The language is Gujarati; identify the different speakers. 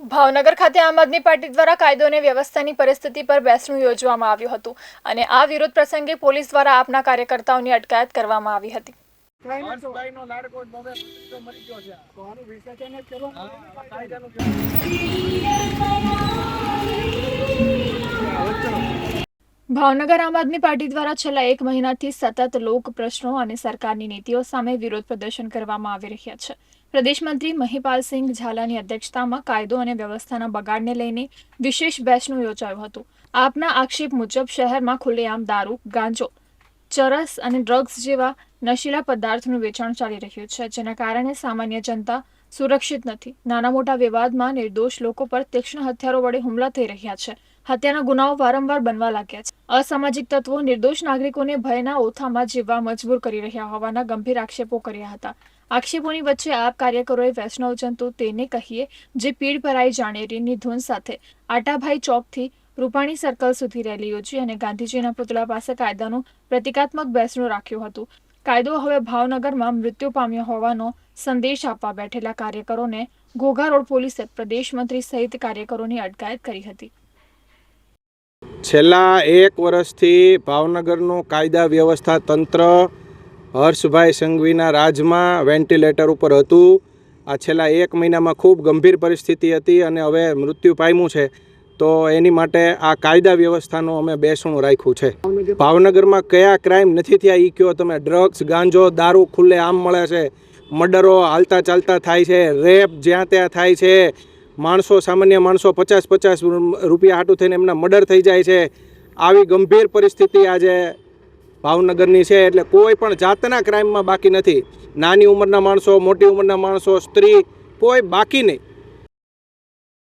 Speaker 1: ભાવનગર ખાતે આમ આદમી પાર્ટી દ્વારા કાયદો અને વ્યવસ્થાની પરિસ્થિતિ પર બેસણું યોજવામાં આવ્યું હતું અને આ વિરોધ પ્રસંગે પોલીસ દ્વારા આપના કાર્યકર્તાઓની અટકાયત કરવામાં આવી હતી.
Speaker 2: હર્ષભાઈનો લાડકો જ હવે તો મરી ગયો છે તો આનું વિસર્જન જ કરવાનું છે ને કાયદાનું
Speaker 1: ભાવનગર આમ આદમી પાર્ટી દ્વારા છેલ્લા એક મહિનાથી સતત લોક પ્રશ્નો અને સરકારની નીતિઓ સામે વિરોધ પ્રદર્શન કરવામાં આવી રહ્યા છે. પ્રદેશ મંત્રી મહિપાલસિંહ ઝાલાની અધ્યક્ષતામાં કાયદો અને વ્યવસ્થાના બગાડને લઈને વિશેષ બેસનું યોજાયું હતું. આપના આક્ષેપ મુજબ શહેરમાં ખુલ્લેઆમ દારૂ, ગાંજો, ચરસ અને ડ્રગ્સ જેવા નશીલા પદાર્થનું વેચાણ ચાલી રહ્યું છે, જેના કારણે સામાન્ય જનતા સુરક્ષિત નથી. નાના મોટા વિવાદમાં નિર્દોષ લોકો પર તીક્ષ્ણ હથિયારો વડે હુમલા થઈ રહ્યા છે. હત્યાના ગુનાઓ વારંવાર બનવા લાગ્યા છે. અસામાજિક તત્વો નિર્દોષ નાગરિકોને ભયના ઓથામાં જીવવા મજબૂર કરી રહ્યા હોવાના ગંભીર આક્ષેપો કર્યા હતા. આક્ષેપોની વચ્ચે આપ કાર્યકરોએ વૈષ્ણવ જંતુ તેને કહીએ જે પીડ ભરાઈ જાણેરીની ધૂન સાથે આટાભાઈ ચોકથી રૂપાણી સર્કલ સુધી રેલી યોજી અને ગાંધીજીના પુતળા પાસે કાયદાનું પ્રતિકાત્મક બેસણું રાખ્યું હતું. કાયદો હવે ભાવનગરમાં મૃત્યુ પામ્યો હોવાનો સંદેશ આપવા બેઠેલા કાર્યકરોને ઘોઘા રોડ પોલીસે પ્રદેશ મંત્રી સહિત કાર્યકરોની અટકાયત કરી હતી.
Speaker 3: છેલ્લા એક વર્ષથી ભાવનગરનું કાયદા વ્યવસ્થા તંત્ર હર્ષભાઈ સંઘવીના રાજમાં વેન્ટિલેટર ઉપર હતું. આ છેલ્લા એક મહિનામાં ખૂબ ગંભીર પરિસ્થિતિ હતી અને હવે મૃત્યુ પામ્યું છે. તો એની માટે આ કાયદા વ્યવસ્થાનું અમે બેસણું રાખ્યું છે. ભાવનગરમાં કયા ક્રાઇમ નથી થયા એ કયો તમે ડ્રગ્સ, ગાંજો, દારૂ ખુલ્લે આમ મળે છે. મર્ડરો હાલતા ચાલતા થાય છે. રેપ જ્યાં ત્યાં થાય છે. માણસો, સામાન્ય માણસો પચાસ પચાસ રૂપિયા હાટું થઈને એમના મર્ડર થઈ જાય છે. આવી ગંભીર પરિસ્થિતિ આજે ભાવનગરની છે, એટલે કોઈ પણ જાતના ક્રાઇમમાં બાકી નથી. નાની ઉંમરના માણસો, મોટી ઉંમરના માણસો, સ્ત્રી, કોઈ બાકી નહીં.